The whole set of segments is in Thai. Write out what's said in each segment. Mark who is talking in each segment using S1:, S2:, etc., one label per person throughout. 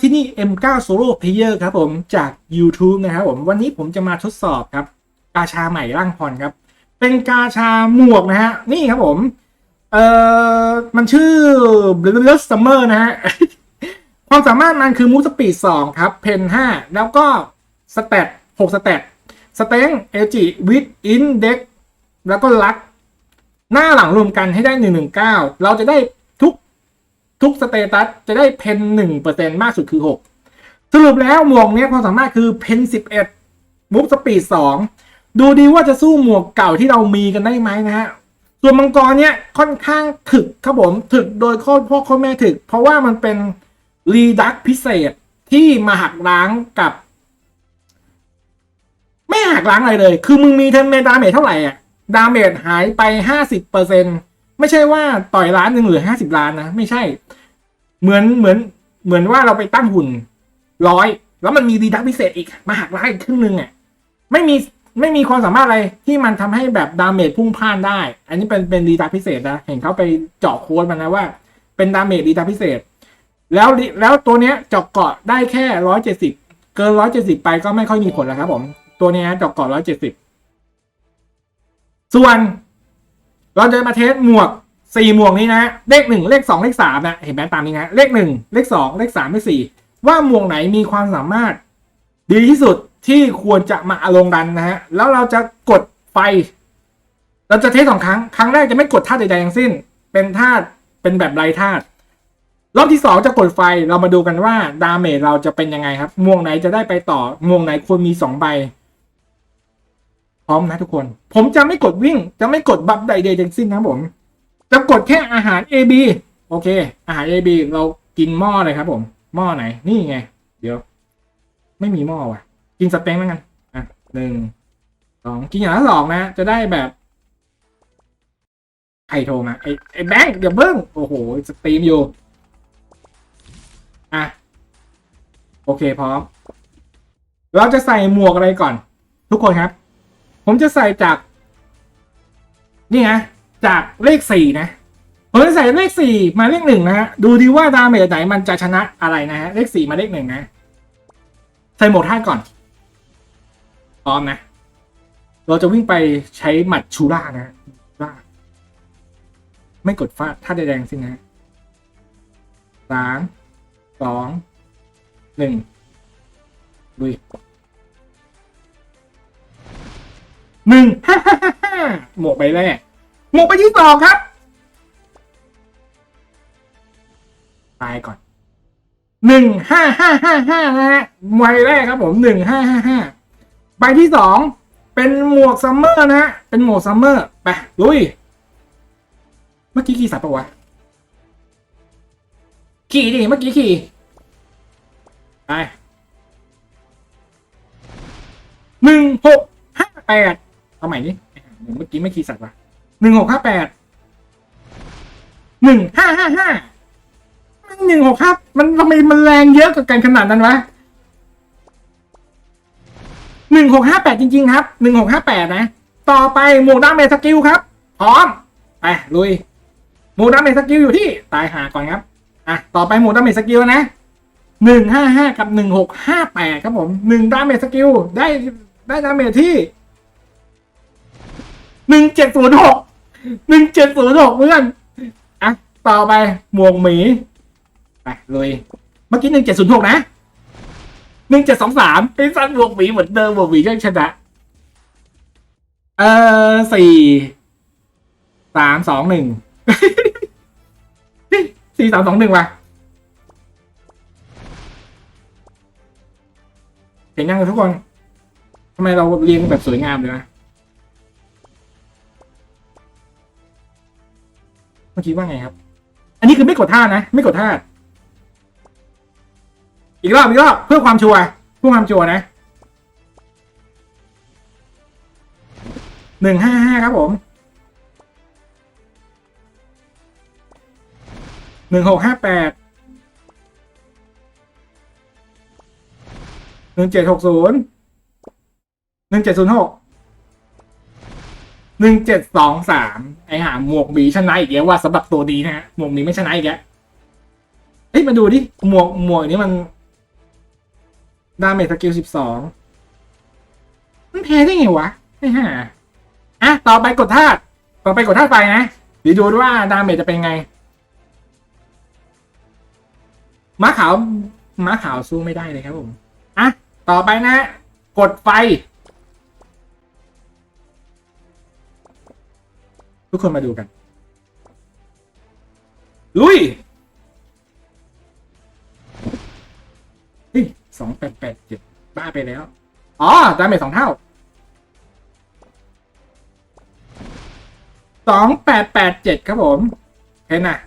S1: ที่นี่ M9 Solo Player ครับผมจาก YouTube นะครับผมวันนี้ผมจะมาทดสอบครับ กาชาใหม่ร่างพรครับ เป็นกาชาหมวกนะฮะ นี่ครับผม เอ่อ มันชื่อ Blood Summer นะฮะ ความสามารถมันคือ Move Speed 2ครับ เพน5แล้วก็สเตต6สเตตสเต็งเอจิวิดอินเด็กแล้วก็ลัก หน้าหลังรวมกันให้ได้ 119 เราจะได้ ทุกสเตตัสจะได้เพนหนึ่งเปอร์เซ็นมากสุดคือ6สรุปแล้วหมวกนี้ความสามารถคือเพนสิบเอ็ดมุกสปีดสองดูดีว่าจะสู้หมวกเก่าที่เรามีกันได้ไหมนะฮะส่วนมังกรเนี้ยค่อนข้างถึกครับผมถึกโดยข้อพ่อข้อแม่ถึก เพราะว่ามันเป็นรีดักพิเศษที่มาหักล้างกับ ไม่หักล้างอะไรเลย คือมึงมีเทมเมดาเมจเท่าไหร่อะ ดาเมจหายไปห้าสิบเปอร์เซ็นต์ ไม่ใช่ว่าต่อยล้านหนึ่งเหลือห้าสิบล้านนะไม่ใช่ เหมือนเหมือนเหมือนว่าเราไปตั้งหุ่นร้อยแล้วมันมีดีดักพิเศษอีกมาหักล้างอีกครึ่งหนึ่งอะไม่มีไม่มีความสามารถอะไรที่มันทำให้แบบดาเมจพุ่งพ่านได้ อันนี้เป็นเป็นดีดักพิเศษนะเห็นเขาไปเจาะโค้ดมานะว่า เป็นดาเมจดีดักพิเศษ แล้วแล้วตัวเนี้ยเจาะเกาะได้แค่ร้อยเจ็ดสิบเกินร้อยเจ็ดสิบไปก็ไม่ค่อยมีผลแล้วครับผม ตัวเนี้ยเจาะเกาะร้อยเจ็ดสิบส่วน เราจะมาเทสหมวกสี่หมวกนี้นะเลขหนึ่งเลขสองเลขสามนะเห็นไหมตามนี้นะเลขหนึ่งเลขสองเลขสามเลขสี่ว่าหมวกไหนมีความสามารถ ดีที่สุดที่ควรจะมาลงดันนะฮะแล้วเราจะกดไฟ เราจะเทสสองครั้งครั้งแรกจะไม่กดธาตุใดๆทั้งสิ้น เป็นธาตุเป็นแบบไรธาตุรอบที่สองจะกดไฟเรามาดูกันว่าดาเมจเราจะเป็นยังไงครับม่วงไหนจะได้ไปต่อม่วงไหนควรมีสองใบ พร้อมนะทุกคน ผมจะไม่กดวิ่ง จะไม่กดบัฟใดๆทั้งสิ้นนะผม จะกดแค่อาหาร A B โอเค อาหาร A B เรากินหม้อเลยครับผม หม้อไหน นี่ไง เดี๋ยว ไม่มีหม้อว่ะ กินสเต็งแล้วกัน อะหนึ่ง สอง กินอย่างละสองนะ จะได้แบบใครโทรมา ไอ้ไอ้แบงค์เดี๋ยวเบิ้ง โอ้โห สตรีมอยู่ อะ โอเคพร้อม เราจะใส่หมวกอะไรก่อน ทุกคนครับ ผมจะใส่จาก นี่ไงจากเลขสี่นะ ผมจะใส่เลขสี่มาเลขหนึ่งนะฮะ ดูดีว่าดาเมจไหนมันจะชนะอะไรนะฮะ เลขสี่มาเลขหนึ่งนะ ใส่โหมดท่าก่อน พร้อมนะ เราจะวิ่งไปใช้หมัดชูล่านะล่า ไม่กดฟาดท่าแดงสินะสามสองหนึ่งลุย หนึ่งฮ่าฮ่าฮ่าฮ่าหมวกใบแรกหมวกใบที่สองครับ ตายก่อนหนึ่งห้าห้าห้าห้านะฮะใบแรกครับผมหนึ่งห้าห้าห้าใบที่สองเป็นหมวกซัมเมอร์นะฮะเป็นหมวกซัมเมอร์ไปลุย เมื่อกี้ขี่สับปะวะขี่ดิเมื่อกี้ขี่ไปหนึ่งหกห้าแปด เอาใหม่ดิเมื่อกี้ไม่คีย์สัตว์ว่ะหนึ่งหกห้าแปดหนึ่งห้าห้าห้าหนึ่งหกห้ามันทำไมมันแรงเยอะกับกันขนาดนั้นวะหนึ่งหกห้าแปดจริง ๆ ครับหนึ่งหกห้าแปดนะ ต่อไปหมวกดาเมจสกิลครับ พร้อมไปลุยหมวกดาเมจสกิลอยู่ที่ตายหาก่อนครับอะต่อไปหมวกดาเมจสกิลนะหนึ่งห้าห้ากับหนึ่งหกห้าแปดครับผมหนึ่งดาเมจสกิลได้ได้ดาเมจที่ หนึ่งเจ็ดศูนย์หกหนึ่งเจ็ดศูนย์หกเพื่อนอะต่อไปหมวกหมีไปเลยเมื่อกี้หนึ่งเจ็ดศูนย์หกนะหนึ่งเจ็ดสองสามเป็นสั้นหมวกหมีเหมือนเดิมหมวกหมีก็ชนะเออสี่สามสองหนึ่งสี่สามสองหนึ่งว่ะเห็นยังทุกคนทำไมเราเรียงแบบสวยงามเลยนะ มื่อกี้ว่าไงครับ อันนี้คือไม่กดท่านะ ไม่กดท่า อีกรอบอีกรอบเพื่อความชัวร์เพื่อความชัวร์นะหนึ่งห้าห้าครับผมหนึ่งหกห้าแปดหนึ่งเจ็ดหกศูนย์หนึ่งเจ็ดศูนย์หก หนึ่งเจ็ดสองสามไอหาหมวกหมีชนะอีกแล้วว่าสำหรับตัวดีนะฮะหมวกหมีไม่ชนะอีกแล้วเฮ้ยมาดูดิหมวกหมวกนี้มันดาเมจสกิลสิบสองมันแพ้ได้ไงวะไอ้ห่าอะต่อไปกดธาตุต่อไปกดธาตุไฟนะเดี๋ยวดูดวยว่าดาเมจจะเป็นไงม้าขาวม้าขาวสู้ไม่ได้เลยครับผมอะต่อไปนะ กดไฟ ทุกคนมาดูกัน ลุยเฮ้ยสองแปดแปดเจ็ดบ้าไปแล้ว อ๋อดาเมจสองเท่าสองแปดแปดเจ็ดครับผมเห็นนะ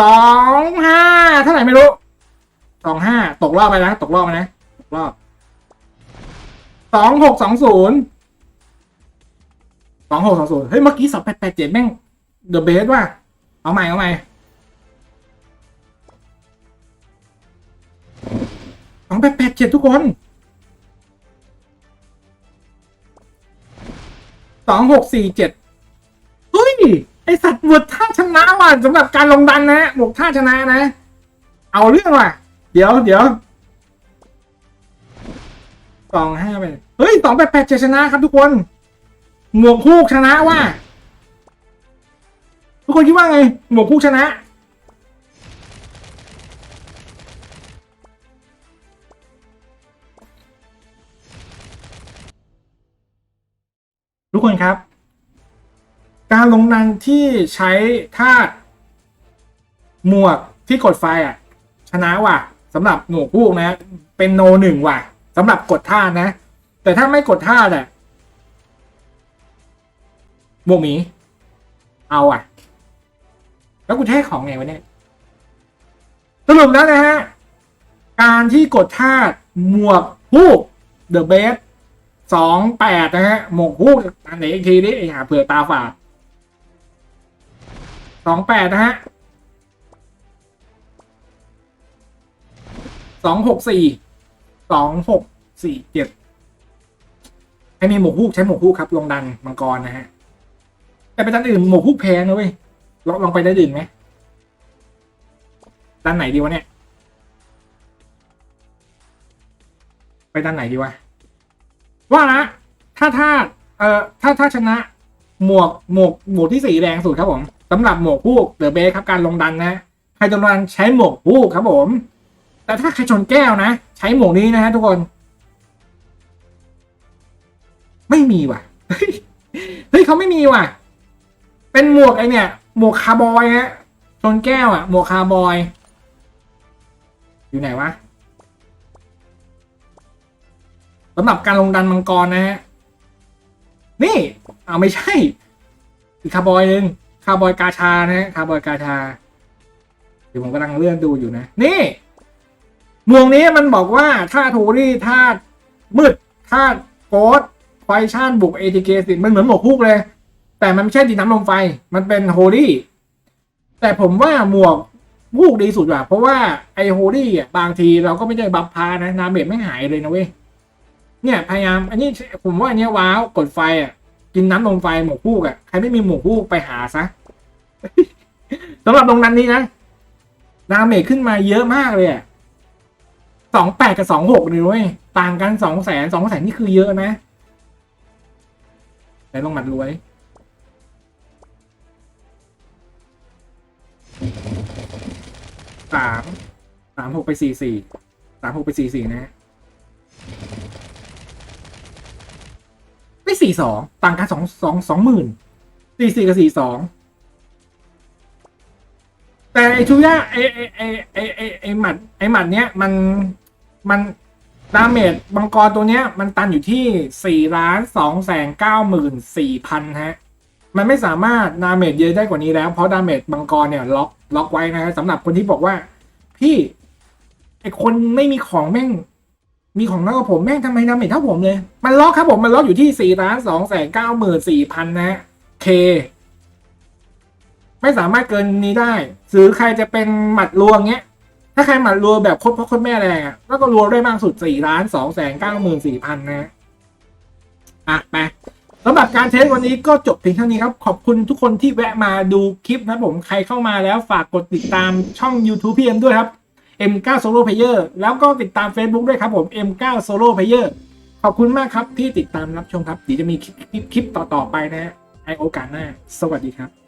S1: สองห้าเท่าไหร่ไม่รู้สองห้าตกรอบไปนะ ตกรอบไปนะ ตกรอบสองหกสองศูนย์ส องหกสองศูนย์เฮ้ย เมื่อกี้สองแปดแปดเจ็ดแม่งเดอะเบสว่ะเอาใหม่ เอาใหม่สองแปดแปดเจ็ดทุกคนสองหกสี่เจ็ดเฮ้ย ไอสัตว์บวกท่าชนะว่ะสำหรับการลงดันนะบวกท่าชนะนะ เอาเรื่องว่ะ เดี๋ยวเดี๋ยวสองห้าไปเฮ้ยสองแปดแปดเจ็ดชนะครับทุกคน หมวกคู่ชนะว่ะทุกคนคิดว่าไง หมวกคู่ชนะ ทุกคนครับ การลงดันที่ใช้ธาตุหมวกที่กดไฟอะ ชนะว่ะสำหรับหมวกคู่นะ เป็นโนหนึ่งว่ะสำหรับกดท่านะ แต่ถ้าไม่กดท่าอะ หมวกหมี เอาอะ แล้วกูจะให้ของไงวะเนี่ย สรุปแล้วนะฮะ การที่กดท่าตุหมวกคู่เดอะเบสสองแปดนะฮะ หมวกฮูกอันไหนอีกทีนี้ไอ้หาเผื่อตาฝาดสองแปดนะฮะสองหกสี่สองหกสี่เจ็ดให้มีหมวกฮูกใช้หมวกฮูกครับ ลงดันมังกรนะฮะ แต่ไปด้านอื่นหมกฮูกแพงนะเว้ยลองลองไปด้านอื่นไหมด้านไหนดีวะเนี่ย ไปด้านไหนดีวะว่านะถ้าถ้าเอ่อถ้าถ้าชนะ หมวกหมวกหมวกที่สีแดงสุดครับผมสำหรับหมวกผู้เดอะเบสครับการลงดันนะใครจะลงดันใช้หมวกผู้ครับผม แต่ถ้าใครชนแก้วนะ ใช้หมวกนี้นะฮะทุกคน ไม่มีว่ะเฮ้ยเขาไม่มีว่ะ เป็นหมวกไอเนี่ย หมวกคาร์บอยฮะชนแก้วอะหมวกคาร์บอย อยู่ไหนวะสำหรับการลงดันมังกรนะฮะ นี่ เอาไม่ใช่ อีกคาร์บอยหนึ่งคาร์บอยกาชานะฮะคาร์บอยกาชาเดี๋ยวผมกำลังเลื่อนดูอยู่นะ นี่เมืองนี้มันบอกว่าถ้าโทรี่ถ้ามืดถ้าโกดไฟชั่นบุกเอทีเสิมันเหมือนหมวกคุกเลย แต่มันไม่ใช่ดินน้ำลมไฟ มันเป็นโฮลี่แต่ผมว่าหมวกวูกดีสุดว่ะ เพราะว่าไอโฮลี่อะบางทีเราก็ไม่ได้บัฟพานะ นาเมจไม่หายเลยนะเว้ย เนี่ยพยายาม อันนี้ผมว่าอันนี้ว้าว กดไฟอะ กินน้ำลมไฟหมวกฮูกอะ ใครไม่มีหมวกฮูกไปหาซะสำหรับตรงนั้นนี้นะดาเมจขึ้นมาเยอะมากเลยอะสองแปดกับสองหกเลยเว้ย ต่างกันสองแสนสองแสนนี่คือเยอะนะแต่ลงหมัดรวย สามสามหกไปสี่สี่สามหกไปสี่สี่นะไม่สี่สองต่างกันสองสองสองหมื่นสี่สี่กับสี่สองแต่ไอชูย่าไอไอไอไอไอไอหมัดไอหมัดเนี้ยมันมันดาเมจบังกรตัวเนี้ยมันตันอยู่ที่สี่ล้านสองแสนเก้าหมื่นสี่พันฮะ มันไม่สามารถดาเมจเยอะได้กว่านี้แล้ว เพราะดาเมจบังกรเนี่ยล็อกล็อกไว้นะฮะสำหรับคนที่บอกว่า พี่ไอคนไม่มีของแม่ง มีของน้อยกว่าผมแม่งทำไมดาเมจเท่าผมเลย มันล็อกครับผมมันล็อกอยู่ที่สี่ล้านสองแสนเก้าหมื่นสี่พันนะฮะเค ไม่สามารถเกินนี้ได้หรือใครจะเป็นหมัดรวงเงี้ย ถ้าใครหมัดรวแบบคตรพ่อโคตรแม่แรงอะแล้วก็รวมได้มากสุดสี่ล้านสองแสนเก้าหมื่นสี่พันนะอะไป สำหรับการเทสวันนี้ก็จบเพียงเท่านี้ครับ ขอบคุณทุกคนที่แวะมาดูคลิปนะผมใครเข้ามาแล้วฝากกดติดตามช่อง YouTube พี่เอ็มด้วยครับ M9 Solo Player แล้วก็ติดตาม Facebook ด้วยครับผม M9 Solo Player ขอบคุณมากครับที่ติดตามรับชมครับเดี๋ยวจะมีคลิปคลิปต่อๆไปนะให้โอกาสหน้า สวัสดีครับ